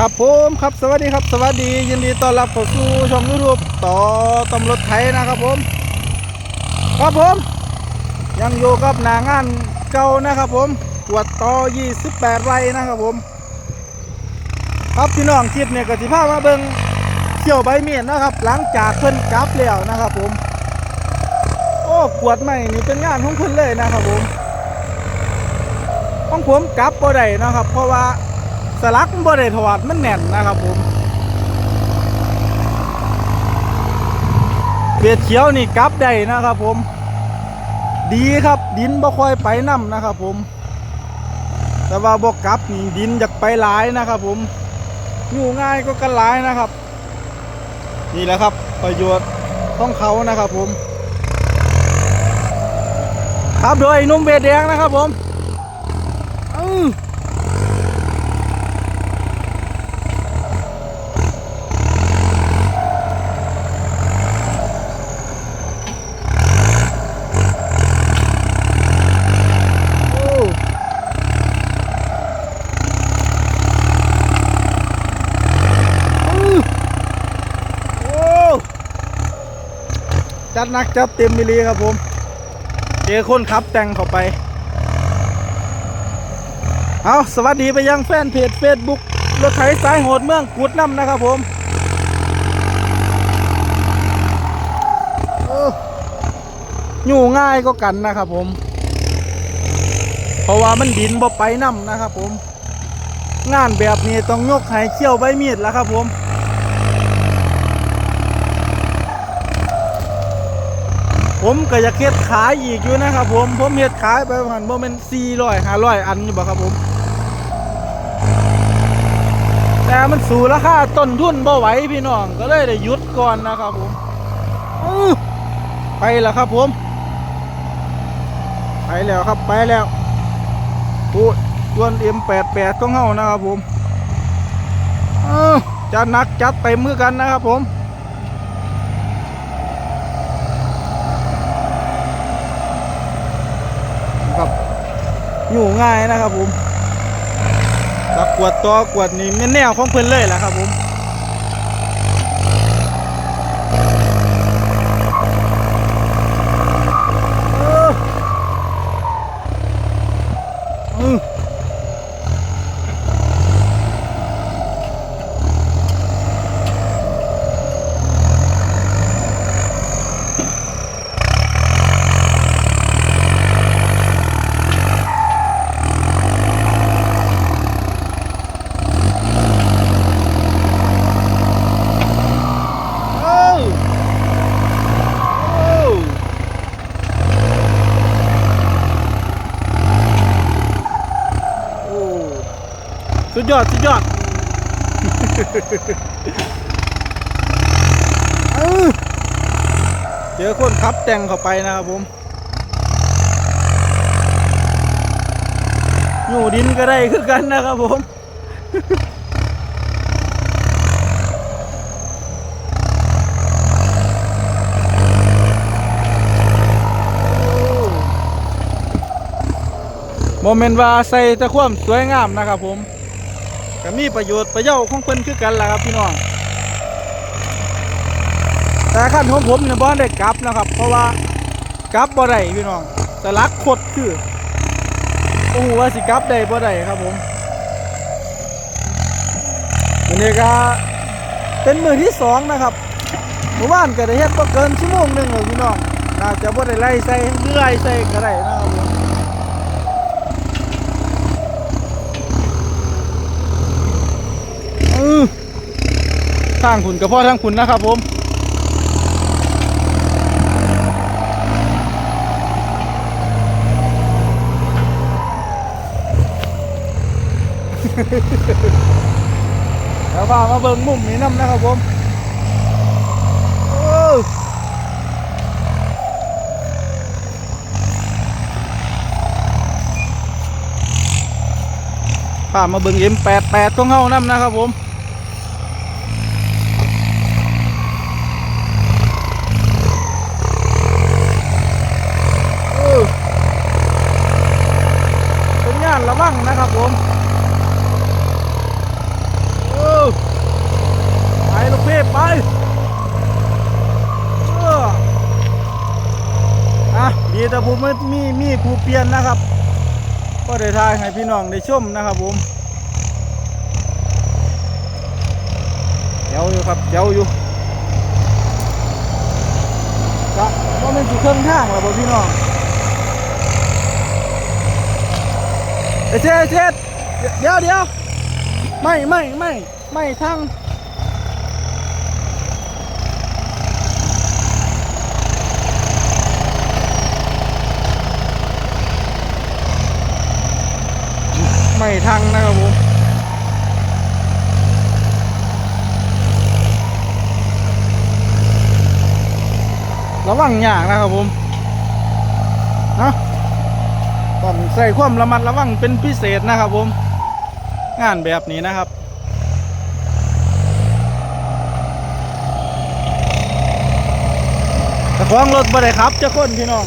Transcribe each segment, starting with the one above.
ครับผมครับสวัสดีครับ สวัสดี ยินดีต้อนรับเข้าสู่ช่องยูทูบต่อตำรวจไทยนะครับผม ครับผม ยังอยู่กับหนางานเก่านะครับผมตรวจต่อ 28 ไร่นะครับผม ครับพี่น้องคลิปเนี่ยกสิภามาเบิงเขี่ยวใบเมียนนะครับ หลังจากเพิ่นกลับแล้วนะครับผม โอ้กวดใหม่นี่เป็นงานของเพิ่นเลยนะครับผมของผมกลับบ่ได้นะครับ เพราะว่า สลักบ่ได้ถอดมันแน่นนะครับผมเบียดเขียวนี่กลับได้นะครับผม ดีครับดินบ่ค่อยไปนํนะครับผม แต่ว่าบ่กลับนี่ดินอยากไปหลายนะครับผมอยู่ง่ายก็กันหลายนะครับ นี่แหละครับประโยชน์ของเขานะครับผม ครับโดยนุ่มเบดแดงนะครับผมอื้อ โอ้อื้อโอ้ จัดนักจัดเต็มมิลีครับผมเจอคนขับแต่งเข้าไป เอาสวัสดีไปยังแฟนเพจ Facebook รถไถสายโหดเมืองกุดน้ำนะครับผมโอ้อยู่ง่ายก็กันนะครับผม เพราะว่ามันดินบ่ไปน้ำนะครับผม งานแบบนี้ต้องยกให้เขี้ยวใบมีดแล้วครับผม ผมก็อยากเฮ็ดขายอีกอยู่นะครับผม ผมเฮ็ดขายไปประมาณบ่แม่น400 500อันอยู่บ่ครับผม แต่มันสู่ราคาต้นทุนบ่ไหวพี่น้องก็เลยได้หยุดก่อนนะครับผมไปแล้วครับผม ไปแล้วครับไปแล้วโอ้ยส่วน M88 ของเฮานะครับผมจะนักจัดเต็มมือกันนะครับผม ครับ อยู่ง่ายนะครับผมตักวดตัวกวดนี่แนแนวของเพื่อนเลยแหละครับผมเอออือโอ้โอ้โอ้ สุดยอด สุดยอดเออเจอคนขับแต่งเข้าไปนะครับผมอยู่ดินก็ได้คือกันนะครับผมโมเมนต์ว่าใส่ตะความสวยงามนะครับผม ก็มีประโยชน์ประโยชน์ของเพิ่นคือกันแหะครับพี่น้องแต่ขั้นของผมเนี่ยบ่ได้กลับนะครับ เพราะว่ากลับบ่ได้พี่น้องสลักคดคือโอ้โหว่าสิกลับได้บ่ได้ครับผมอันนี้ก็เป็นมือที่สองนะครับเมื่อวานก็ได้เฮ็ดบ่เกินชั่วโมงหนึ่งเลยพี่น้องน่าจะบ่ได้ไล่ใส่เลื่อยใส่ก็ได้นะครับผม อือ ทางคุณกับพ่อทางคุณนะครับผมแล้วพามาเบิ่งมุมนี้น้ำนะครับผมโอ้พามาเบิ่ง M88 ของเฮาน้ำนะครับผมังนะครับผมไปลูกพี่ไปอะดีแต่ผมม่มีมีผูเปลี่ยนนะครับ ก็ได้ทายให้พี่น้องได้ชมนะครับผมเจ้าอยู่ครับเจ้าอยู่ก็ว่ามันอยู่เครื่องทางแล้วพี่น้อง เชเชเดี๋ยวเดี๋ยวไม่ไม่ไม่ไม่ทางไม่ทางนะครับผมระวังอย่างนะครับผมเนาะ ต้องใส่ความระมัดระวังเป็นพิเศษนะครับผม งานแบบนี้นะครับแต่ของรถบ่ได้ครับเจ้าคนพี่น้อง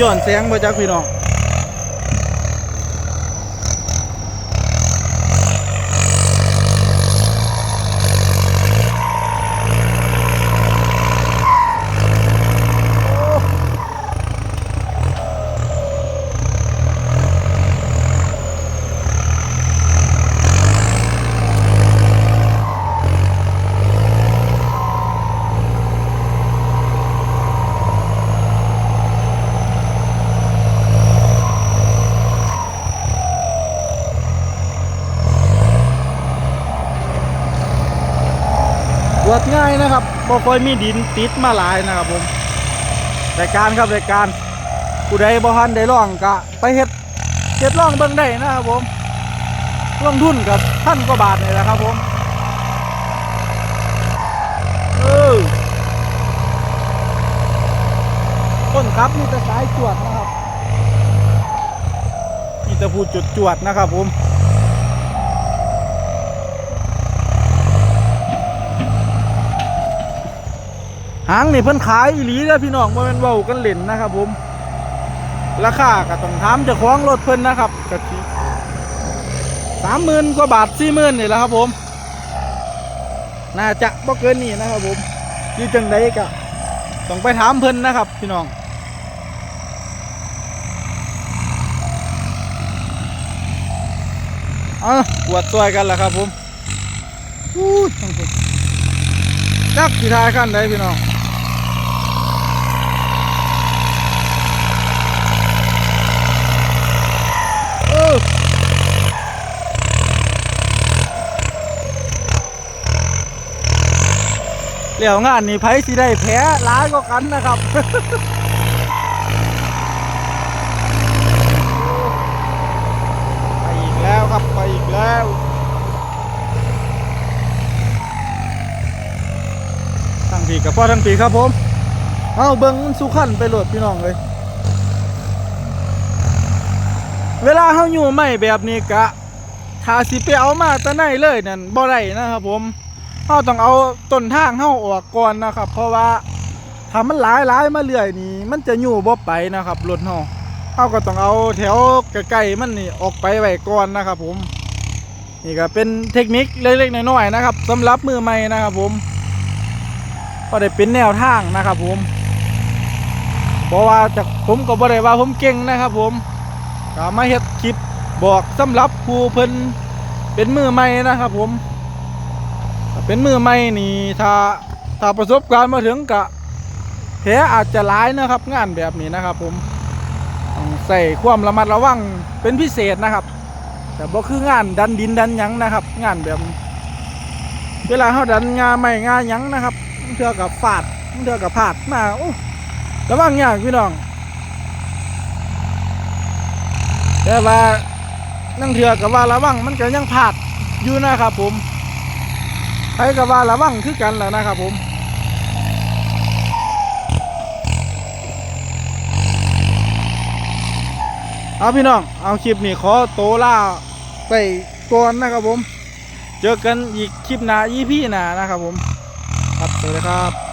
ย้อนแสงมาจากพี่น้อง ตรวจง่ายนะครับบ่ค่อยมีดินติดมาหลายนะครับผมรายการครับรายการผู้ใดบ่ทันได้ล่องก็ไปเฮ็ดเฮ็ดล่องเบิ่งได้นะครับผมลงทุนกับพันกว่าบาทนี่แหละครับผมเออต้นครับมีแต่สายจวดนะครับมีแต่ผู้จุดจวดนะครับผม หางนี่เพิ่นขายอีหลีเด้อพี่น้องบ่แม่นเว้ากันเล่นนะครับ ผม ราคาก็ต้องถามเจ้าของรถเพิ่นนะครับก็สิสามหมื่นกว่าบาทสี่หมื่นนี่แหละครับ ผม น่าจะบ่เกินนี่นะครับ ผมที่จังใดก็ต้องไปถามเพิ่นนะครับ พี่น้องอะปวดตัวกันแล้วครับ ผมอู้จักสิทายขั้นใดพี่น้อง เลี้ยวงานนี่ไผสิได้แพ้ร้ายก็กันนะครับไปอีกแล้วครับไปอีกแล้วทั้งปีกับพ่อทั้งปีครับผมเอาเบิ้งมันสุขันไปโหลดพี่น้องเลยเวลาเฮาอยู่ไม่แบบนี้กะถ้าสิไปเอามาแตะไหนเลยนั่นบ่ได้นะครับผม เฮาต้องเอาต้นทางเฮาออกก่อนนะครับ เพราะว่าถ้ามันหลายหลายมาเรื่อยนี่มันจะอยู่บ่ไปนะครับรถเฮาเฮาก็ต้องเอาแถวใกล้ๆมันนี่ออกไปไว้ก่อนนะครับ ผม นี่ก็เป็นเทคนิคเล็กๆน้อยๆนะครับสำหรับมือใหม่นะครับ ผม ก็ได้เป็นแนวทางนะครับ ผมเพราะว่าจากผมก็บ่ได้ว่าผมเก่งนะครับ ผมก็มาเฮ็ดคลิปบอกสำหรับผู้เพิ่นเป็นมือใหม่นะครับ ผม เป็นมือใหม่นี่ถ้าถ้าประสบการณ์มาถึงกะแผลอาจจะร้ายนะครับ งานแบบนี้นะครับ ผมใส่ความระมัดระวังเป็นพิเศษนะครับ แต่บ่คืองานดันดินดันยังนะครับ งานแบบ เวลาเขาดันงาไม่งาหยังนะครับเทื่อกับฟาดเทื่อกับพลาดมาโอ้ระวังอย่างพี่น้องแต่ว่านั่งเถือกับว่าระวังมันก็ยังพลาดอยู่นะครับผม ไปกับว่าระวังคือกันแหละนะครับผมเอาพี่น้อง เอาคลิปนี้ขอโตล่าไปก่อนนะครับผม เจอกันอีกคลิปหน้า EP หน้านะครับผม ครับสวัสดีครับ